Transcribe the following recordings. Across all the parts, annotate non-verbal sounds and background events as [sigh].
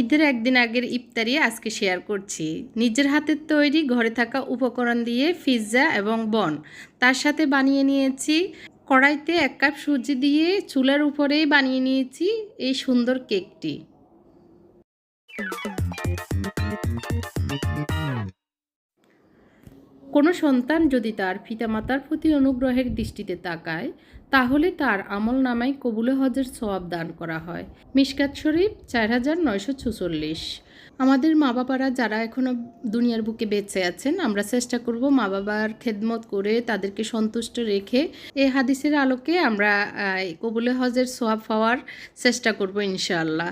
ঈদের একদিন আগের ইফতারি আজকে শেয়ার করছি। নিজের হাতের তৈরি ঘরে থাকা উপকরণ দিয়ে পিৎজা এবং বন। তার সাথে বানিয়ে নিয়েছি কড়াইতে এক কাপ সুজি দিয়ে চুলার উপরেই বানিয়ে নিয়েছি এই সুন্দর কেকটি। কোনো সন্তান যদি তার পিতামাতার প্রতি অনুগ্রহের দৃষ্টিতে তাকায় তাহলে তার আমল নামায় কবুলে হজের সওয়াব দান করা হয়। মিশকাত শরীফ, চার হাজার নয়শো ছুচল্লিশ আমাদের মা বাবারা যারা এখনও দুনিয়ার বুকে বেঁচে আছেন, আমরা চেষ্টা করব মা বাবার খেদমত করে তাদেরকে সন্তুষ্ট রেখে এই হাদিসের আলোকে আমরা কবুলে হজের সোয়াব পাওয়ার চেষ্টা করব ইনশাআল্লাহ।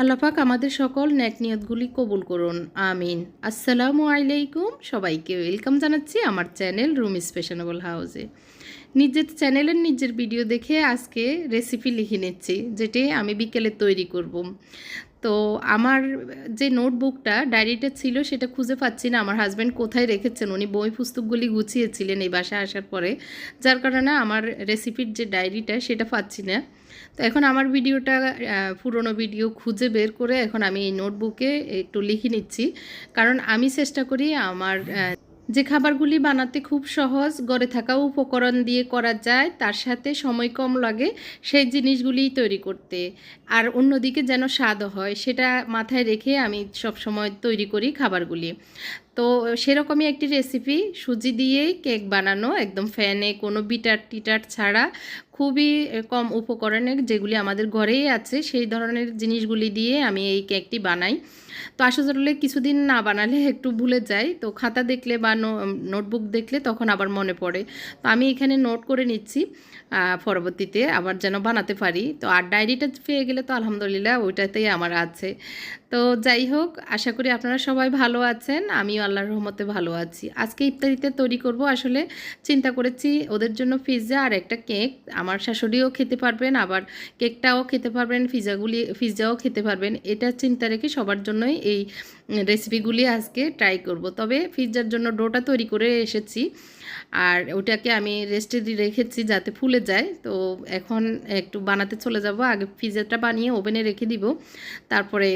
আল্লাপাক আমাদের সকল ন্যাক নিয়তগুলি কবুল করুন। আমিন। আসসালামু আলাইকুম সবাইকে। ওয়েলকাম জানাচ্ছি আমার চ্যানেল রুম স্পেশনেবল হাউসে। নিজের চ্যানেলের নিজের ভিডিও দেখে আজকে রেসিপি লিখে নিচ্ছি, যেটি আমি বিকেলে তৈরি করব। তো আমার যে নোটবুকটা ডায়েরিটা ছিল সেটা খুঁজে পাচ্ছি না, আমার হাজব্যান্ড কোথায় রেখেছেন? উনি বই পুস্তকগুলি গুছিয়েছিলেন এই বাসায় আসার পরে, যার কারণে আমার রেসিপির যে ডায়েরিটা সেটা পাচ্ছি না। তো এখন আমার ভিডিওটা পুরনো ভিডিও খুঁজে বের করে এখন আমি এই নোটবুকে একটু লিখে নিচ্ছি। কারণ আমি চেষ্টা করি আমার যে খাবারগুলি বানাতে খুব সহজ ঘরে থাকা উপকরণ দিয়ে করা যায়, তার সাথে সময় কম লাগে সেই জিনিসগুলিই তৈরি করতে। আর অন্যদিকে যেন স্বাদ হয়, সেটা মাথায় রেখে আমি সব সময় তৈরি করি খাবারগুলি। তো সেরকমই একটি রেসিপি সুজি দিয়েই কেক বানানো, একদম ফ্যানে কোনো বিটার টিটার ছাড়া, খুবই কম উপকরণের যেগুলি আমাদের ঘরেই আছে, সেই ধরনের জিনিসগুলি দিয়ে আমি এই কেকটি বানাই। তো আসলে কিছুদিন না বানালে একটু ভুলে যাই। তো খাতা দেখলে বা নোটবুক দেখলে তখন আবার মনে পড়ে। তো আমি এখানে নোট করে নিচ্ছি পরবর্তীতে আবার যেন বানাতে পারি। তো আর ডায়েরিটা পেয়ে গেলে তো আলহামদুলিল্লাহ ওইটাতেই আমার আছে। তো যাই হোক, আশা করি আপনারা সবাই ভালো আছেন। আমিও আল্লাহর রহমতে ভালো আছি। আজকে ইফতারিতে তৈরি করব আসলে চিন্তা করেছি ওদের জন্য পিৎজা আর একটা কেক আমার শাশুড়িও খেতে পারবেন, আবার কেকটাও খেতে পারবেন পিৎজাগুলি পিৎজাও খেতে পারবেন। এটা চিন্তা রেখে সবার জন্যই এই রেসিপিগুলি আজকে ট্রাই করব। তবে পিৎজার জন্য ডোটা তৈরি করে এসেছি। আর ওটাকে আমি রেস্টে রেখেছি যাতে ফুলে যায়। তো এখন একটু বানাতে চলে যাব। আগে পিৎজাটা বানিয়ে ওভেনে রেখে দিব। তারপরে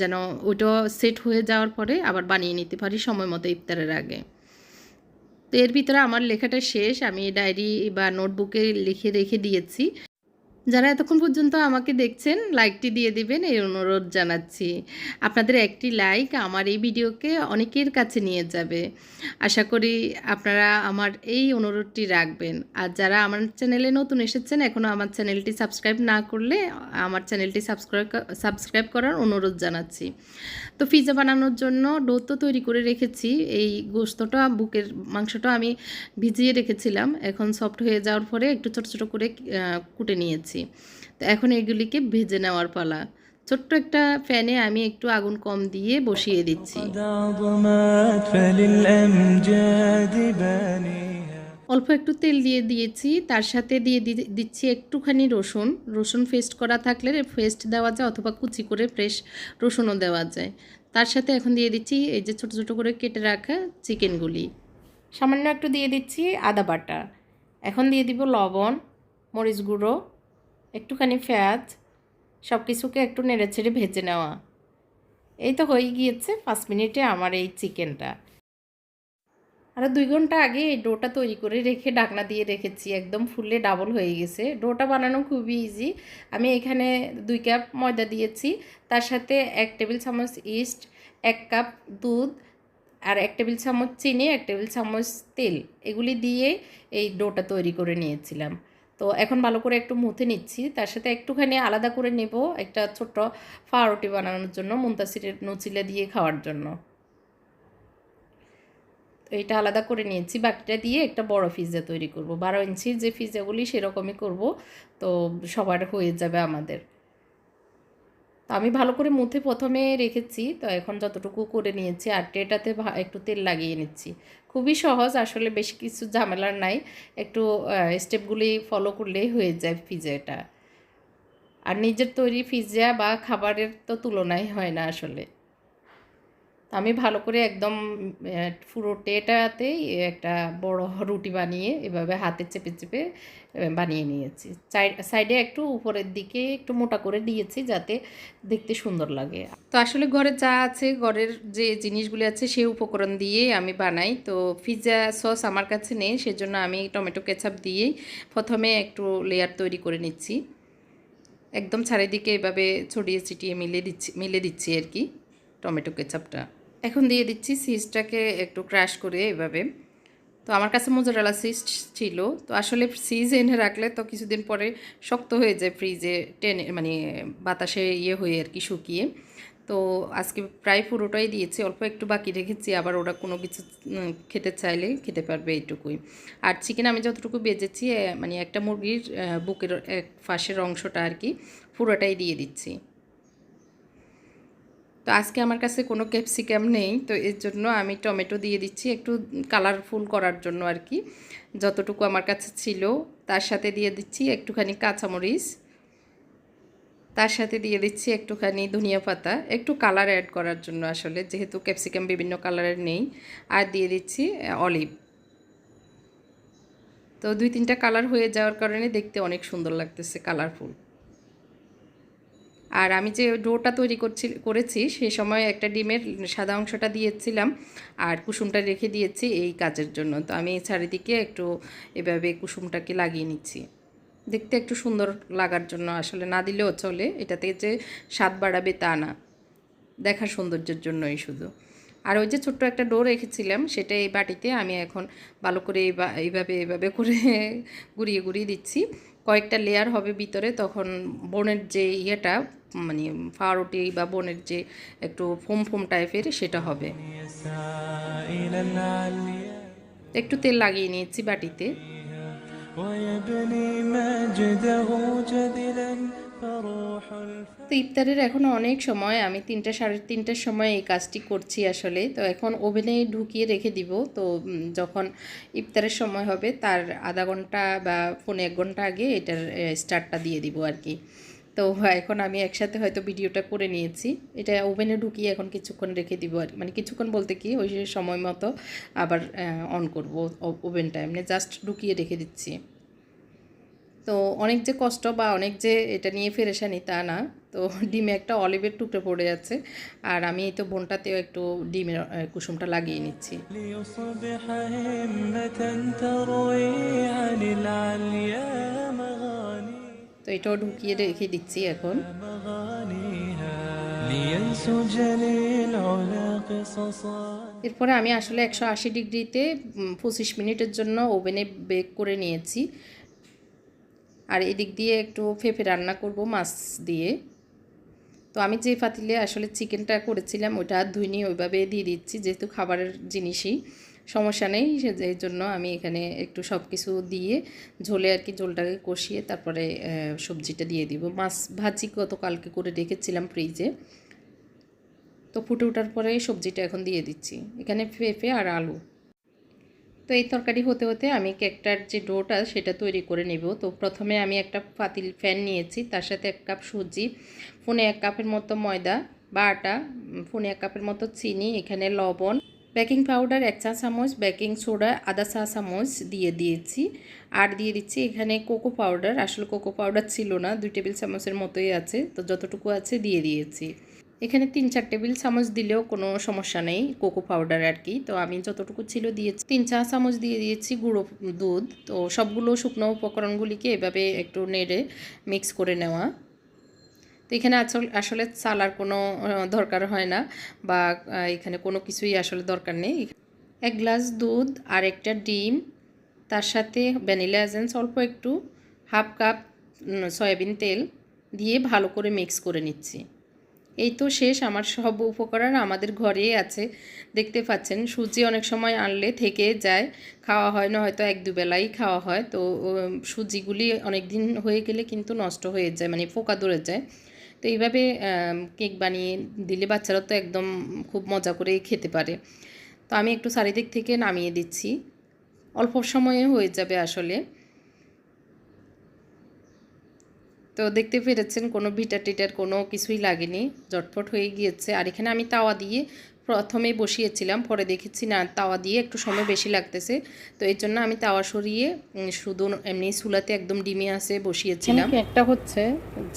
যেন ওইটা সেট হয়ে যাওয়ার পরে আবার বানিয়ে নিতে পারি সময় মতো ইফতারের আগে। তো এর ভিতরে আমার লেখাটা শেষ। আমি ডায়েরি বা নোটবুকে লিখে রেখে দিয়েছি। যারা এতক্ষণ পর্যন্ত আমাকে দেখছেন লাইকটি দিয়ে দিবেন এই অনুরোধ জানাচ্ছি। আপনাদের একটি লাইক আমার এই ভিডিওকে অনেকের কাছে নিয়ে যাবে। আশা করি আপনারা আমার এই অনুরোধটি রাখবেন। আর যারা আমার চ্যানেলে নতুন এসেছেন এখনও আমার চ্যানেলটি সাবস্ক্রাইব না করলে, আমার চ্যানেলটি সাবস্ক্রাইব সাবস্ক্রাইব করার অনুরোধ জানাচ্ছি। তো পিৎজা বানানোর জন্য ডো তো তৈরি করে রেখেছি। এই গোস্তটা, বুকের মাংসটা আমি ভিজিয়ে রেখেছিলাম। এখন সফট হয়ে যাওয়ার পরে একটু ছোট ছোট করে কুটে নিয়েছি। তো এখন এগুলিকে ভেজে নেওয়ার পালা। ছোট্ট একটা ফ্যানে আমি একটু আগুন কম দিয়ে বসিয়ে দিচ্ছি। অল্প একটু তেল দিয়ে দিয়েছি, তার সাথে দিয়ে দিচ্ছি একটুখানি রসুন। রসুন পেস্ট করা থাকলে পেস্ট দেওয়া যায় অথবা কুচি করে ফ্রেশ রসুনও দেওয়া যায়। তার সাথে এখন দিয়ে দিচ্ছি এই যে ছোট ছোট করে কেটে রাখা চিকেনগুলি সামান্য একটু দিয়ে দিচ্ছি আদা বাটা। এখন দিয়ে দিব লবণ, মরিচ গুঁড়ো, একটুখানি পেঁয়াজ সব কিছুকে একটু নেড়ে ছেড়ে ভেজে নেওয়া। এই তো হয়ে গিয়েছে, পাঁচ মিনিটে আমার এই চিকেনটা আরও দুই ঘণ্টা আগে এই ডোটা তৈরি করে রেখে ডাকনা দিয়ে রেখেছি, একদম ফুললে ডাবল হয়ে গেছে। ডোটা বানানো খুবই ইজি আমি এখানে দুই কাপ ময়দা দিয়েছি, তার সাথে এক টেবিল চামচ ইস্ট এক কাপ দুধ আর এক টেবিল চামচ চিনি, এক টেবিল চামচ তেল, এগুলি দিয়ে এই ডোটা তৈরি করে নিয়েছিলাম। তো এখন ভালো করে একটু মুথে নিচ্ছি, তার সাথে একটুখানি আলাদা করে নেব একটা ছোট্ট ফারুটি বানানোর জন্য, মুন্তাসিরের নচিলে দিয়ে খাওয়ার জন্য। তো এটা আলাদা করে নিয়েছি। বাকিটা দিয়ে একটা বড় পিৎজা তৈরি করব। বারো ইঞ্চির যে পিৎজাগুলি সেরকমই করব। তো সবার হয়ে যাবে আমাদের। তো আমি ভালো করে মুথে প্রথমে রেখেছি। তো এখন যতটুকু করে নিয়েছি আর ভা- একটু তেল লাগিয়ে নিচ্ছি। খুবই সহজ, আসলে বেশি কিছু ঝামেলার নাই। একটু স্টেপগুলি ফলো করলেই হয়ে যায় পিৎজাটা আর নিজের তৈরি পিৎজা বা খাবারের তো তুলনাই হয় না আসলে। আমি ভালো করে একদম পুরো টেটাতেই একটা বড় রুটি বানিয়ে এভাবে হাতে চেপে চেপে বানিয়ে নিয়েছি। সাইডে একটু উপরের দিকে একটু মোটা করে দিয়েছি যাতে দেখতে সুন্দর লাগে। তো আসলে ঘরে যা আছে, ঘরের যে জিনিসগুলি আছে সেই উপকরণ দিয়ে আমি বানাই। তো পিৎজা সস আমার কাছে নেই, সেজন্য আমি টমেটো কেচাপ দিয়েই প্রথমে একটু লেয়ার তৈরি করে নিচ্ছি। একদম চারিদিকে এভাবে ছড়িয়ে ছিটিয়ে মিলে দিচ্ছি মিলে দিচ্ছি আর কি, টমেটো কেচাপটা। এখন দিয়ে দিচ্ছি সিজটাকে একটু ক্র্যাশ করে এভাবে। তো আমার কাছে মোজারেলা সিজ ছিল। তো আসলে সিজ এনে রাখলে তো কিছুদিন পরে শক্ত হয়ে যায় ফ্রিজে টেনে মানে বাতাসে ইয়ে হয়ে আর কি শুকিয়ে। তো আজকে প্রায় পুরোটাই দিয়েছি। অল্প একটু বাকি রেখেছি। আবার ওরা কোনো কিছু খেতে চাইলে খেতে পারবে এইটুকুই। আর চিকেন আমি যতটুকু বেজেছি মানে একটা মুরগির বুকের এক ফাঁসের অংশটা আর কি, পুরোটাই দিয়ে দিচ্ছি। তো আজকে আমার কাছে কোনো ক্যাপসিকাম নেই, তো এর জন্য আমি টমেটো দিয়ে দিচ্ছি একটু কালারফুল করার জন্য আর কি। যতটুকু আমার কাছে ছিল, তার সাথে দিয়ে দিচ্ছি একটুখানি কাঁচামরিচ। তার সাথে দিয়ে দিচ্ছি একটুখানি ধনিয়া পাতা, একটু কালার অ্যাড করার জন্য আসলে, যেহেতু ক্যাপসিকাম বিভিন্ন কালারের নেই। আর দিয়ে দিচ্ছি অলিভ তো দুই তিনটা কালার হয়ে যাওয়ার কারণে দেখতে অনেক সুন্দর লাগতেছে কালারফুল আর আমি যে ডোটা তৈরি করছি, করেছি সেই সময় একটা ডিমের সাদা অংশটা দিয়েছিলাম আর কুসুমটা রেখে দিয়েছি এই কাজের জন্য। তো আমি চারিদিকে একটু এভাবে কুসুমটাকে লাগিয়ে নিচ্ছি। দেখতে একটু সুন্দর লাগার জন্য, আসলে না দিলেও চলে, এটাতে যে স্বাদ বাড়াবে তা না। দেখার সৌন্দর্যের জন্যই শুধু। আর ওই যে ছোট্ট একটা ডো রেখেছিলাম, সেটা এই বাটিতে আমি এখন ভালো করে এইভাবে এইভাবে করে [laughs] গুড়িয়ে গুড়িয়ে দিচ্ছি। কয়েকটা লেয়ার হবে ভিতরে, তখন বোনের যে ইয়েটা মানে পাউরুটি বা বোনের যে একটু ফোম ফোম টাইপের সেটা হবে। একটু তেল লাগিয়ে নিয়েছি বাটিতে। তো ইফতারের এখনও অনেক সময়, আমি তিনটা সাড়ে তিনটার সময় এই কাজটি করছি আসলে। তো এখন ওভেনে ঢুকিয়ে রেখে দিব। তো যখন ইফতারের সময় হবে, তার আধা ঘণ্টা বা ফোনে এক ঘণ্টা আগে এটার স্টার্টটা দিয়ে দিব আর কি তো এখন আমি একসাথে হয়তো ভিডিওটা করে নিয়েছি। এটা ওভেনে ঢুকিয়ে এখন কিছুক্ষণ রেখে দিব আর। মানে কিছুক্ষণ বলতে কি, ওই সময় মতো আবার অন করব ওভেনটা। এমনি জাস্ট ঢুকিয়ে রেখে দিচ্ছি। তো অনেক যে কষ্ট বা অনেক যে এটা নিয়ে ফেরেসানি তা না, তো ডিমে একটা অলিভের টুকরো পড়ে যাচ্ছে আর আমি এই তো বোনটাতেও একটু ডিমের কুসুমটা লাগিয়ে নিচ্ছি। তো এটাও ঢুকিয়ে রেখে দিচ্ছি এখন। এরপরে আমি আসলে একশো আশি ডিগ্রিতে পঁচিশ মিনিটের জন্য ওভেনে বেক করে নিয়েছি। আর এদিক দিয়ে একটু ফেফে রান্না করব মাছ দিয়ে। তো আমি যে পাতিলে আসলে চিকেনটা করেছিলাম, ওটা ধুইনি, ওইভাবে দিয়ে দিচ্ছি, যেহেতু খাবারের জিনিসই। সমস্যা নেই এই জন্য আমি এখানে একটু সব কিছু দিয়ে ঝোলে আর কি ঝোলটাকে কষিয়ে তারপরে সবজিটা দিয়ে দিব। মাছ ভাজি গতকালকে করে রেখেছিলাম ফ্রিজে। তো ফুটে ওঠার পরে সবজিটা এখন দিয়ে দিচ্ছি। এখানে পেঁপে আর আলু। তো এই তরকারি হতে হতে আমি কেকটার যে ডোটা সেটা তৈরি করে নেব। তো প্রথমে আমি একটা পাতিল ফ্যান নিয়েছি, তার সাথে এক কাপ সুজি, ফোনে এক কাপের মতো ময়দা বা আটা ফোনে এক কাপের মতো চিনি, এখানে লবণ, বেকিং পাউডার এক চা চামচ, বেকিং সোডা আধা চা চামচ দিয়ে দিয়েছি। আর দিয়ে দিচ্ছি এখানে কোকো পাউডার। আসলে কোকো পাউডার ছিল না, দুই টেবিল চামচের মতোই আছে, তো যতটুকু আছে দিয়ে দিয়েছি। এখানে তিন চার টেবিল চামচ দিলেও কোনো সমস্যা নেই, কোকো পাউডার আর কি। তো আমি যতটুকু ছিল দিয়েছি, তিন চা চামচ দিয়ে দিয়েছি গুঁড়ো দুধ। তো সবগুলো শুকনো উপকরণগুলিকে এভাবে একটু নেড়ে মিক্স করে নেওয়া। তো এখানে আসল- আসলে চালার কোনো দরকার হয় না বা এখানে কোনো কিছুই আসলে দরকার নেই। এক গ্লাস দুধ আর একটা ডিম, তার সাথে ভ্যানিলা এজেন্স অল্প একটু, হাফ কাপ সয়াবিন তেল দিয়ে ভালো করে মিক্স করে নিচ্ছি। এই তো শেষ, আমার সব উপকরণ আমাদের ঘরেই আছে। দেখতে পাচ্ছেন, সুজি অনেক সময় আনলে থেকে যায়, খাওয়া হয় না, হয়তো এক দুবেলাই খাওয়া হয়। তো সুজিগুলি অনেক দিন হয়ে গেলে কিন্তু নষ্ট হয়ে যায় মানে পোকা ধরে যায়। তো এইভাবে কেক বানিয়ে দিলে বাচ্চারা তো একদম খুব মজা করেই খেতে পারে। তো আমি একটু চারিদিক থেকে নামিয়ে দিচ্ছি। অল্প সময়ে হয়ে যাবে আসলে। তো দেখতে পেরেছেন কোনো ভিটা টিটার কোনো কিছুই লাগেনি জটপট হয়ে গিয়েছে। আর এখানে আমি তাওয়া দিয়ে প্রথমেই বসিয়েছিলাম, পরে দেখেছি না, তাওয়া দিয়ে একটু সময় বেশি লাগতেছে। তো এই জন্য আমি তাওয়া সরিয়ে শুধু এমনি চুলাতে একদম ডিমে আসে বসিয়েছিলাম। একটা হচ্ছে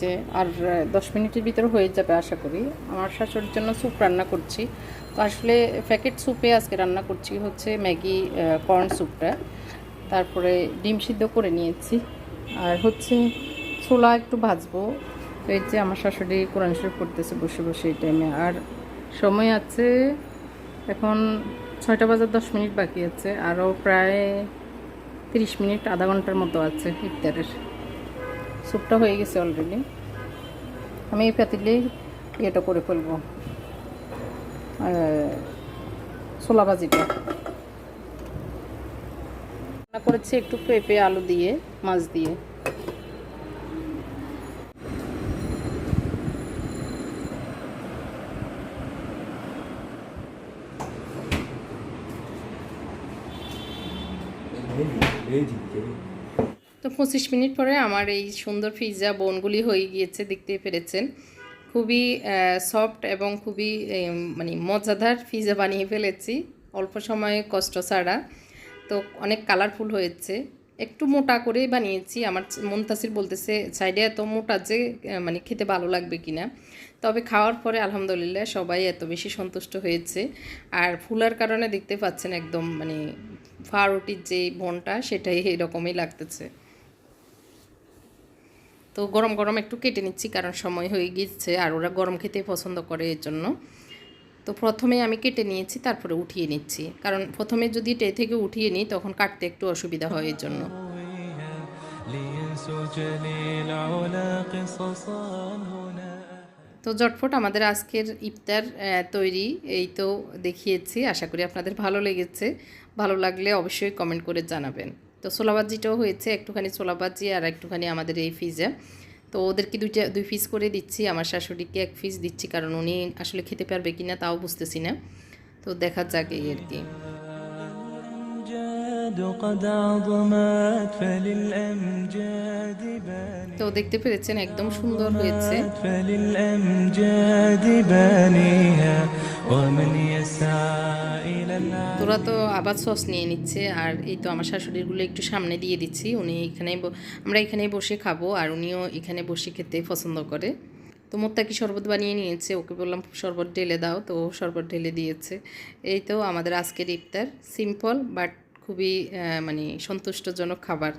যে, আর দশ মিনিটের ভিতরে হয়ে যাবে আশা করি। আমার শাশুড়ির জন্য স্যুপ রান্না করছি। তো আসলে প্যাকেট স্যুপে আজকে রান্না করছি হচ্ছে ম্যাগি কর্ন স্যুপটা। তারপরে ডিম সিদ্ধ করে নিয়েছি। আর হচ্ছে ছোলা একটু ভাজবো। এই যে আমার শাশুড়ি কোরআন শরীফ পড়তেছে বসে বসে এই টাইমে আর সময় আছে এখন ছয়টা বাজার দশ মিনিট বাকি আছে। আরও প্রায় তিরিশ মিনিট, আধা ঘণ্টার মতো আছে ইফতারের। স্যুপটা হয়ে গেছে অলরেডি আমি এই পাতিলেই ইয়েটা করে ফেলব। ছোলা ভাজিটা। রান্না করেছি একটু পেঁপে, আলু দিয়ে, মাছ দিয়ে। তো পঁচিশ মিনিট পরে আমার এই সুন্দর পিৎজা বোনগুলি হয়ে গিয়েছে, দেখতে পেরেছেন। খুবই সফট এবং খুবই মানে মজাদার পিৎজা বানিয়ে ফেলেছি। অল্প সময়ে কষ্ট ছাড়া। তো অনেক কালারফুল হয়েছে। একটু মোটা করেই বানিয়েছি। আমার মন্তাসির বলতেছে, সাইডে এত মোটা যে মানে খেতে ভালো লাগবে কিনা? তবে খাওয়ার পরে আলহামদুলিল্লাহ সবাই এত বেশি সন্তুষ্ট হয়েছে। আর ফুলার কারণে দেখতে পাচ্ছেন একদম মানে ফারুটির যে বনটা, সেটাই এরকমই লাগতেছে। তো গরম গরম একটু কেটে নিচ্ছি, কারণ সময় হয়ে গিয়েছে, আর ওরা গরম খেতে পছন্দ করে এর জন্য। তো প্রথমে আমি কেটে নিয়েছি, তারপরে উঠিয়ে নিচ্ছি। কারণ প্রথমে যদি টে থেকে উঠিয়ে নিই, তখন কাটতে একটু অসুবিধা হয় এর জন্য। তো জটফট আমাদের আজকের ইফতার তৈরি, এই তো দেখিয়েছি। আশা করি আপনাদের ভালো লেগেছে। ভালো লাগলে অবশ্যই কমেন্ট করে জানাবেন। তো ছোলাবাজিটাও হয়েছে, একটুখানি ছোলাবাজি আর একটুখানি আমাদের এই ফিজে। তো ওদেরকে দুইটা দুই পিস করে দিচ্ছি আমার শাশুড়িকে এক পিস দিচ্ছি কারণ উনি আসলে খেতে পারবে কিনা তাও বুঝতেছি না তো দেখা যাক এই আর কি الأمجاد قد عظمت فللأمجاد باني তো দেখতে পেরেছেন একদম সুন্দর হয়েছে فللأمجاد بانيها ومن يسعى إلى العالم তোরা তো আবার সস নিয়ে নিচ্ছে, আর এই তো আমার শাশুড়িগুলো একটু সামনে দিয়ে দিচ্ছি। উনি এখানে আমরা এখানে বসে খাব, আর উনিও এখানে বসে খেতে পছন্দ করে। তো মোত্তাকি শরবত বানিয়ে নিয়েছে? ওকে বললাম, শরবত ঢেলে দাও। তো শরবত ঢেলে দিয়েছে। এই তো আমাদের আজকের ইফতার। সিম্পল, বাট খুবই মানে সন্তুষ্টজনক খাবার।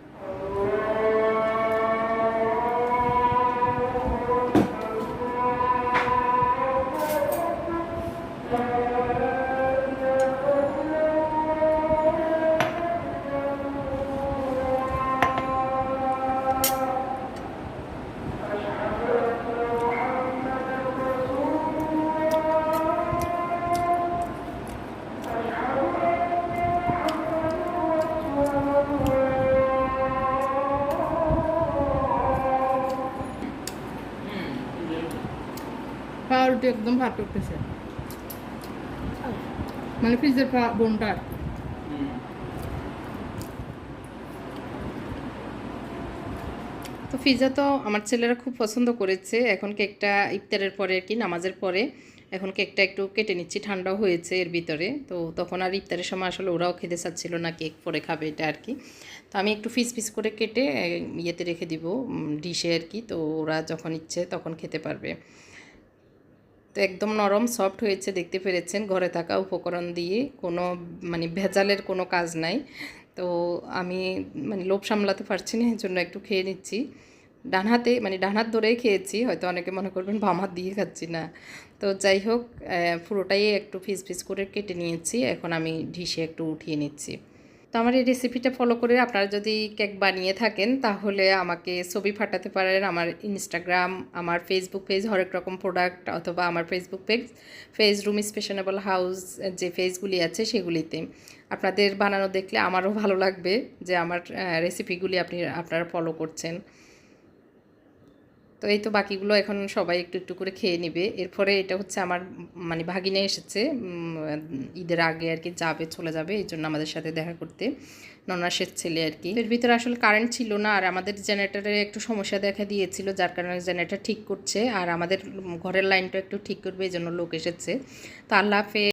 একদম ভাত করতেছে মানে ফ্রিজের বোনটা তো পিৎজা তো আমার ছেলেরা খুব পছন্দ করেছে। এখন কেকটা ইফতারের পরে আর কি, নামাজের পরে। এখন কেকটা একটু কেটে নিচ্ছি, ঠান্ডাও হয়েছে এর ভিতরে। তো তখন আর ইফতারের সময় আসলে ওরাও খেতে চাচ্ছিল না কেক পরে খাবে এটা আর কি। তো আমি একটু ফিস ফিস করে কেটে ইয়েতে রেখে দিব ডিশে আর কি। তো ওরা যখন ইচ্ছে তখন খেতে পারবে। তো একদম নরম সফট হয়েছে, দেখতে পেরেছেন। ঘরে থাকা উপকরণ দিয়ে কোনো মানে ভেজালের কোনো কাজ নাই। তো আমি মানে লোভ সামলাতে পারছি না এই জন্য একটু খেয়ে নিচ্ছি। ডান হাতে মানে ডান হাত ধরেই খেয়েছি, হয়তো অনেকে মনে করবেন বাম হাত দিয়ে খাচ্ছি না। তো যাই হোক পুরোটাই একটু ফিস ফিস করে কেটে নিয়েছি, এখন আমি ঢিসে একটু উঠিয়ে নিচ্ছি। তো আমার এই রেসিপিটা ফলো করে আপনারা যদি কেক বানিয়ে থাকেন, তাহলে আমাকে ছবি ফাটাতে পারেন আমার ইনস্টাগ্রাম আমার ফেসবুক পেজ হরেক রকম প্রোডাক্ট অথবা আমার ফেসবুক পেজ ফেজ রুম স্পেশনেবল হাউস যে ফেজগুলি আছে সেগুলিতে। আপনাদের বানানো দেখলে আমারও ভালো লাগবে যে আমার রেসিপিগুলি আপনি, আপনারা ফলো করছেন। তো এই তো বাকিগুলো এখন সবাই একটু একটু করে খেয়ে নেবে। এরপরে এটা হচ্ছে আমার মানে ভাগিনে এসেছে ঈদের আগে আর কি যাবে, চলে যাবে, এই জন্য আমাদের সাথে দেখা করতে। ননাসের ছেলে আর কি। এর ভিতরে আসলে কারেন্ট ছিল না, আর আমাদের জেনারেটারে একটু সমস্যা দেখা দিয়েছিল, যার কারণে জেনারেটার ঠিক করছে, আর আমাদের ঘরের লাইনটা একটু ঠিক করবে, এই জন্য লোক এসেছে। তো আল্লাহ